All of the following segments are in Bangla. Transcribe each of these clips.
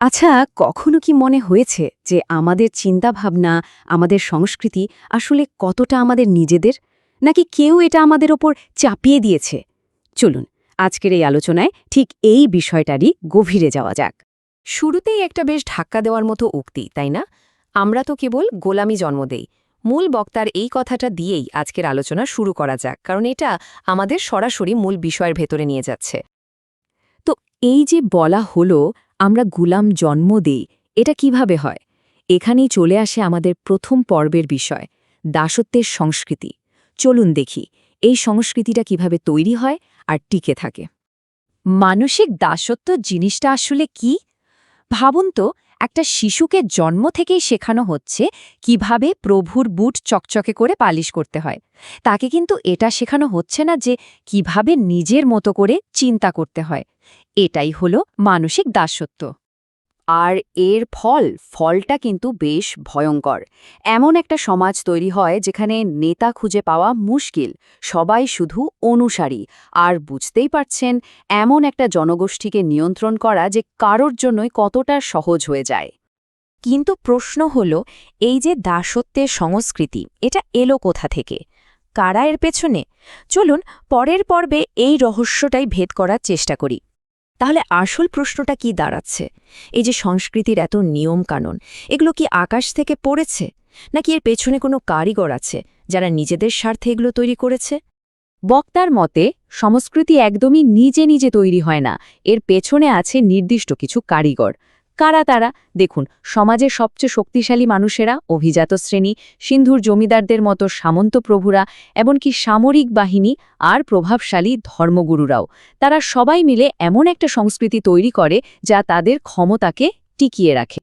আচ্ছা কখনো কি মনে হয়েছে যে আমাদের চিন্তাভাবনা, আমাদের সংস্কৃতি আসলে কতটা আমাদের নিজেদের? নাকি কেউ এটা আমাদের ওপর চাপিয়ে দিয়েছে? চলুন, আজকের এই আলোচনায় ঠিক এই বিষয়টারই গভীরে যাওয়া যাক। শুরুতেই একটা বেশ ধাক্কা দেওয়ার মতো উক্তি, তাই না? আমরা তো কেবল গোলামি জন্ম দেই। মূল বক্তার এই কথাটা দিয়েই আজকের আলোচনা শুরু করা যাক, কারণ এটা আমাদের সরাসরি মূল বিষয়ের ভেতরে নিয়ে যাচ্ছে। তো এই যে বলা হলো আমরা গুলাম জন্ম দেই, এটা কীভাবে হয়? এখানেই চলে আসে আমাদের প্রথম পর্বের বিষয়, দাসত্বের সংস্কৃতি। চলুন দেখি, এই সংস্কৃতিটা কীভাবে তৈরি হয় আর টিকে থাকে। মানসিক দাসত্ব জিনিসটা আসলে কি? ভাবুন তো, একটা শিশুকে জন্ম থেকেই শেখানো হচ্ছে কীভাবে প্রভুর বুট চকচকে করে পালিশ করতে হয়। তাকে কিন্তু এটা শেখানো হচ্ছে না যে কীভাবে নিজের মতো করে চিন্তা করতে হয়। এটাই হল মানসিক দাসত্ব। আর এর ফল, ফলটা কিন্তু বেশ ভয়ঙ্কর। এমন একটা সমাজ তৈরি হয় যেখানে নেতা খুঁজে পাওয়া মুশকিল, সবাই শুধু অনুসারী। আর বুঝতেই পারছেন, এমন একটা জনগোষ্ঠীকে নিয়ন্ত্রণ করা যে কারোর জন্যই কতটা সহজ হয়ে যায়। কিন্তু প্রশ্ন হল, এই যে দাসত্বের সংস্কৃতি, এটা এলো কোথা থেকে? কারা এর পেছনে? চলুন, পরের পর্বে এই রহস্যটাই ভেদ করার চেষ্টা করি। তাহলে আসল প্রশ্নটা কি দাঁড়াচ্ছে? এই যে সংস্কৃতির এত নিয়ম কানুন এগুলো কি আকাশ থেকে পড়েছে? নাকি এর পেছনে কোনো কারিগর আছে যারা নিজেদের স্বার্থে এগুলো তৈরি করেছে? বক্তার মতে, সংস্কৃতি একদমই নিজে নিজে তৈরি হয় না, এর পেছনে আছে নির্দিষ্ট কিছু কারিগর। কারা তারা? দেখুন, সমাজের সবচেয়ে শক্তিশালী মানুষেরা অভিজাত শ্রেণি, সিন্ধুর জমিদারদের মতো সামন্ত প্রভুরা, এমনকি সামরিক বাহিনী আর প্রভাবশালী ধর্মগুরুরাও। তারা সবাই মিলে এমন একটা সংস্কৃতি তৈরি করে যা তাদের ক্ষমতাকে টিকিয়ে রাখে।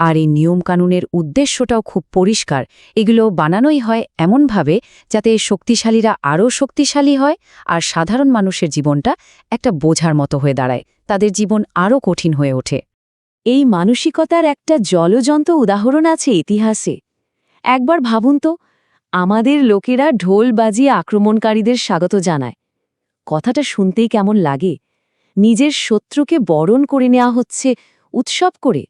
আর এই নিয়মকানুনের উদ্দেশ্যটাও খুব পরিষ্কার। এগুলো বানানোই হয় এমনভাবে যাতে শক্তিশালীরা আরও শক্তিশালী হয় আর সাধারণ মানুষের জীবনটা একটা বোঝার মতো হয়ে দাঁড়ায়। তাদের জীবন আরও কঠিন হয়ে ওঠে। এই মানসিকতার একটা জলজন্ত উদাহরণ আছে ইতিহাসে। একবার ভাবুন তো, আমাদের লোকেরা ঢোল বাজিয়ে আক্রমণকারীদের স্বাগত জানায়। কথাটা শুনতেই কেমন লাগে। নিজের শত্রুকে বরণ করে নেওয়া হচ্ছে উৎসব করে।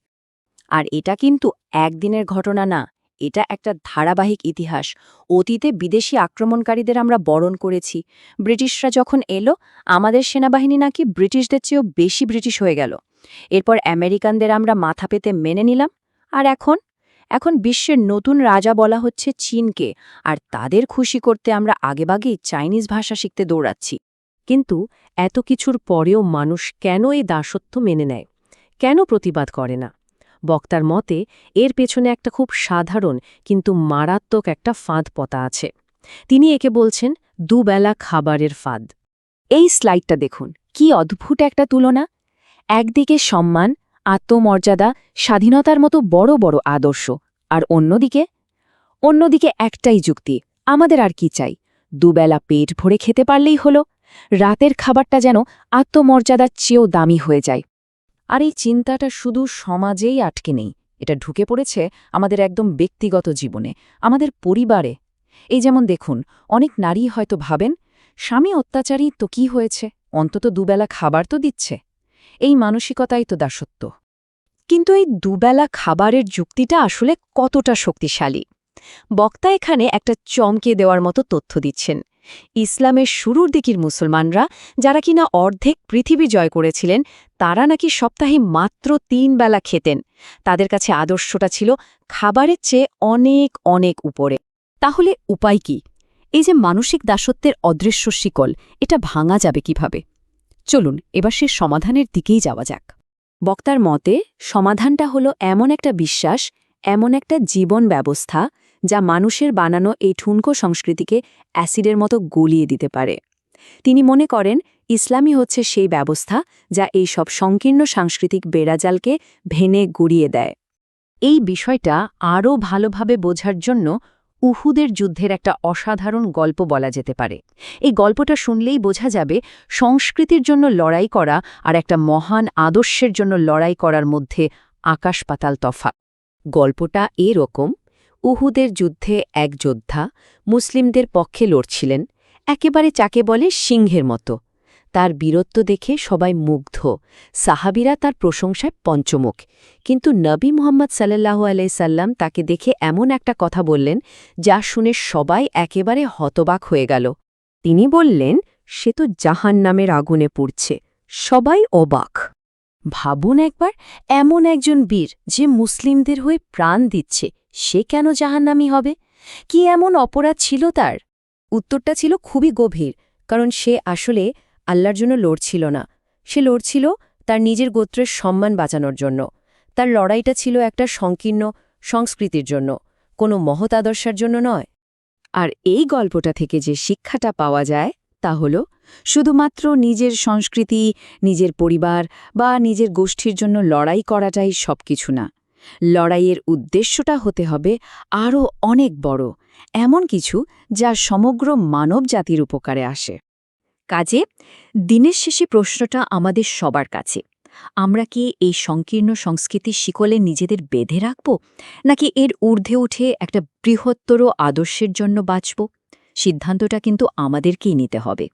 আর এটা কিন্তু একদিনের ঘটনা না, এটা একটা ধারাবাহিক ইতিহাস। অতীতে বিদেশি আক্রমণকারীদের আমরা বরণ করেছি। ব্রিটিশরা যখন এলো, আমাদের সেনাবাহিনী নাকি ব্রিটিশদের চেয়েও বেশি ব্রিটিশ হয়ে গেল। এরপর আমেরিকানদের আমরা মাথা পেতে মেনে নিলাম, আর এখন এখন বিশ্বের নতুন রাজা বলা হচ্ছে চীনকে, আর তাদের খুশি করতে আমরা আগেভাগেই চাইনিজ ভাষা শিখতে দৌড়াচ্ছি। কিন্তু এত কিছুর পরেও মানুষ কেন এই দাসত্ব মেনে নেয়? কেন প্রতিবাদ করে না? বক্তার মতে, এর পেছনে একটা খুব সাধারণ কিন্তু মারাত্মক একটা ফাঁদ পতা আছে। তিনি একে বলছেন, দুবেলা খাবারের ফাঁদ। এই স্লাইডটা দেখুন, কি অদ্ভুত একটা তুলনা! একদিকে সম্মান, আত্মমর্যাদা, স্বাধীনতার মতো বড় বড় আদর্শ, আর অন্যদিকে অন্যদিকে একটাই যুক্তি, আমাদের আর কি চাই? দুবেলা পেট ভরে খেতে পারলেই হলো, রাতের খাবারটা যেন আত্মমর্যাদার চেয়েও দামি হয়ে যায়। আর এই চিন্তাটা শুধু সমাজেই আটকে নেই, এটা ঢুকে পড়েছে আমাদের একদম ব্যক্তিগত জীবনে, আমাদের পরিবারে। এই যেমন দেখুন, অনেক নারী হয়তো ভাবেন, স্বামী অত্যাচারী তো কি হয়েছে? অন্তত দুবেলা খাবার তো দিচ্ছে। এই মানসিকতাই তো দাসত্ব। কিন্তু এই দুবেলা খাবারের যুক্তিটা আসলে কতটা শক্তিশালী? বক্তা এখানে একটা চমকে দেওয়ার মতো তথ্য দিচ্ছেন। ইসলামের শুরুর দিকের মুসলমানরা, যারা কিনা অর্ধেক পৃথিবী জয় করেছিলেন, তারা নাকি সপ্তাহে মাত্র তিন বেলা খেতেন। তাদের কাছে আদর্শটা ছিল খাবারের চেয়ে অনেক অনেক উপরে। তাহলে উপায় কি? এই যে মানসিক দাসত্বের অদৃশ্য শিকল, এটা ভাঙা যাবে কীভাবে? চলুন, এবার সে সমাধানের দিকেই যাওয়া যাক। বক্তার মতে, সমাধানটা হলো এমন একটা বিশ্বাস, এমন একটা জীবন ব্যবস্থা, যা মানুষের বানানো এই ঠুনকো সংস্কৃতিকে অ্যাসিডের মতো গলিয়ে দিতে পারে। তিনি মনে করেন, ইসলামই হচ্ছে সেই ব্যবস্থা, যা এই সব সংকীর্ণ সাংস্কৃতিক বেড়াজালকে ভেনে গুড়িয়ে দেয়। এই বিষয়টা আরও ভালোভাবে বোঝার জন্য উহুদের যুদ্ধের একটা অসাধারণ গল্প বলা যেতে পারে। এই গল্পটা শুনলেই বোঝা যাবে সংস্কৃতির জন্য লড়াই করা আর একটা মহান আদর্শের জন্য লড়াই করার মধ্যে আকাশ পাতাল তফা গল্পটা এরকম, উহুদের যুদ্ধে এক যোদ্ধা মুসলিমদের পক্ষে লড়ছিলেন, একেবারে চাকে বলে সিংহের মতো। তার বীরত্ব দেখে সবাই মুগ্ধ। সাহাবিরা তার প্রশংসায় পঞ্চমুখ। কিন্তু নবী মোহাম্মদ সাল্লাল্লাহু আলাইসাল্লাম তাকে দেখে এমন একটা কথা বললেন, যা শুনে সবাই একেবারে হতবাক হয়ে গেল। তিনি বললেন, সে তো জাহান নামের আগুনে পুড়ছে। সবাই অবাক। ভাবুন একবার, এমন একজন বীর যে মুসলিমদের হয়ে প্রাণ দিচ্ছে, সে কেন জাহান্নামি হবে? কি এমন অপরাধ ছিল তার? উত্তরটা ছিল খুবই গভীর, কারণ সে আসলে আল্লাহর জন্য লড়ছিল না। সে লড়ছিল তার নিজের গোত্রের সম্মান বাঁচানোর জন্য। তার লড়াইটা ছিল একটা সংকীর্ণ সংস্কৃতির জন্য, কোনো মহৎ আদর্শের জন্য নয়। আর এই গল্পটা থেকে যে শিক্ষাটা পাওয়া যায় তা হল, শুধুমাত্র নিজের সংস্কৃতি, নিজের পরিবার বা নিজের গোষ্ঠীর জন্য লড়াই করাটাই সবকিছু না। লড়াইয়ের উদ্দেশ্যটা হতে হবে আরও অনেক বড়, এমন কিছু যা সমগ্র মানব জাতির উপকারে আসে। কাজে, দিনের শেষে প্রশ্নটা আমাদের সবার কাছে। আমরা কি এই সংকীর্ণ সংস্কৃতির শিকলে নিজেদের বেঁধে রাখব? নাকি এর ঊর্ধ্বে উঠে একটা বৃহত্তর আদর্শের জন্য বাঁচব? সিদ্ধান্তটা কিন্তু আমাদেরকেই নিতে হবে।